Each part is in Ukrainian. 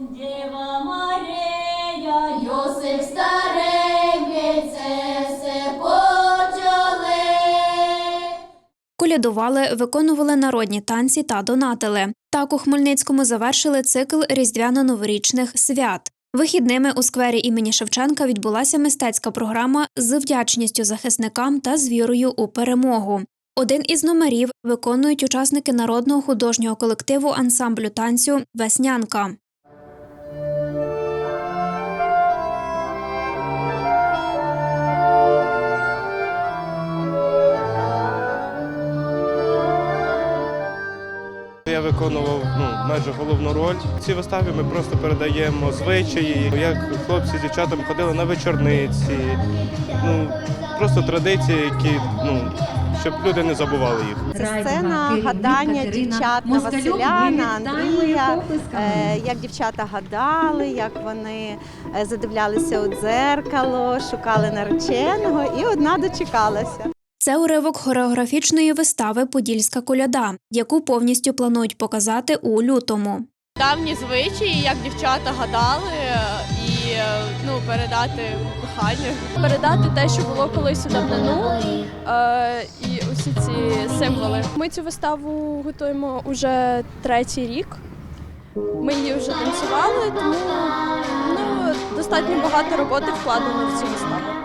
Діва Марія, Йосип старенький, все почали. Колядували, виконували народні танці та донатили. Так у Хмельницькому завершили цикл різдвяно-новорічних свят. Вихідними у сквері імені Шевченка відбулася мистецька програма з вдячністю захисникам та з вірою у перемогу. Один із номерів виконують учасники народного художнього колективу ансамблю танцю Веснянка. Я виконував ну, майже головну роль в цій виставі. Ми просто передаємо звичаї, як хлопці з дівчатами ходили на вечорниці. Ну просто традиції, які ну щоб люди не забували їх. Це сцена гадання дівчат на Василя, на Андрія, е, як дівчата гадали, як вони е, задивлялися у дзеркало, шукали нареченого, і одна дочекалася. Це уривок хореографічної вистави Подільська коляда, яку повністю планують показати у лютому. давні звичаї, як дівчата гадали, і ну, передати кохання. Передати те, що було колись у давнину, е, і усі ці символи. Ми цю виставу готуємо уже третій рік. Ми її вже танцювали, тому ну, достатньо багато роботи вкладено в цю виставу.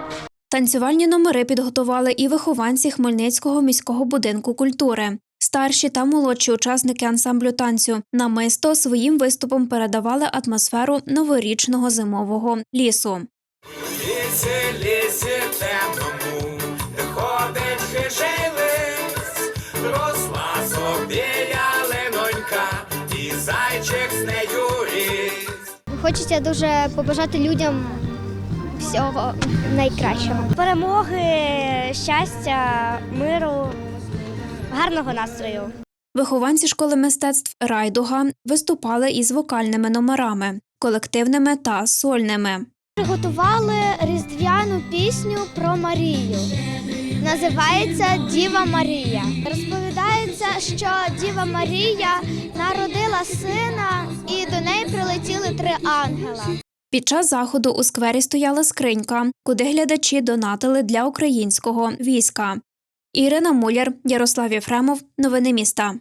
Танцювальні номери підготували і вихованці Хмельницького міського будинку культури. Старші та молодші учасники ансамблю танцю намисто своїм виступом передавали атмосферу новорічного зимового лісу. Лісі, лісі темному, де ходить хижий лис, росла собі ялинонька, і зайчик з нею ріс. Хочеться дуже побажати людям всього найкращого. Перемоги, щастя, миру, гарного настрою. Вихованці школи мистецтв Райдуга виступали із вокальними номерами, колективними та сольними. Приготували різдвяну пісню про Марію. Називається Діва Марія. Розповідається, що Діва Марія народила сина, і до неї прилетіли три ангела. Під час заходу у сквері стояла скринька, куди глядачі донатили для українського війська. Ірина Муляр, Ярослав Єфремов. Новини міста.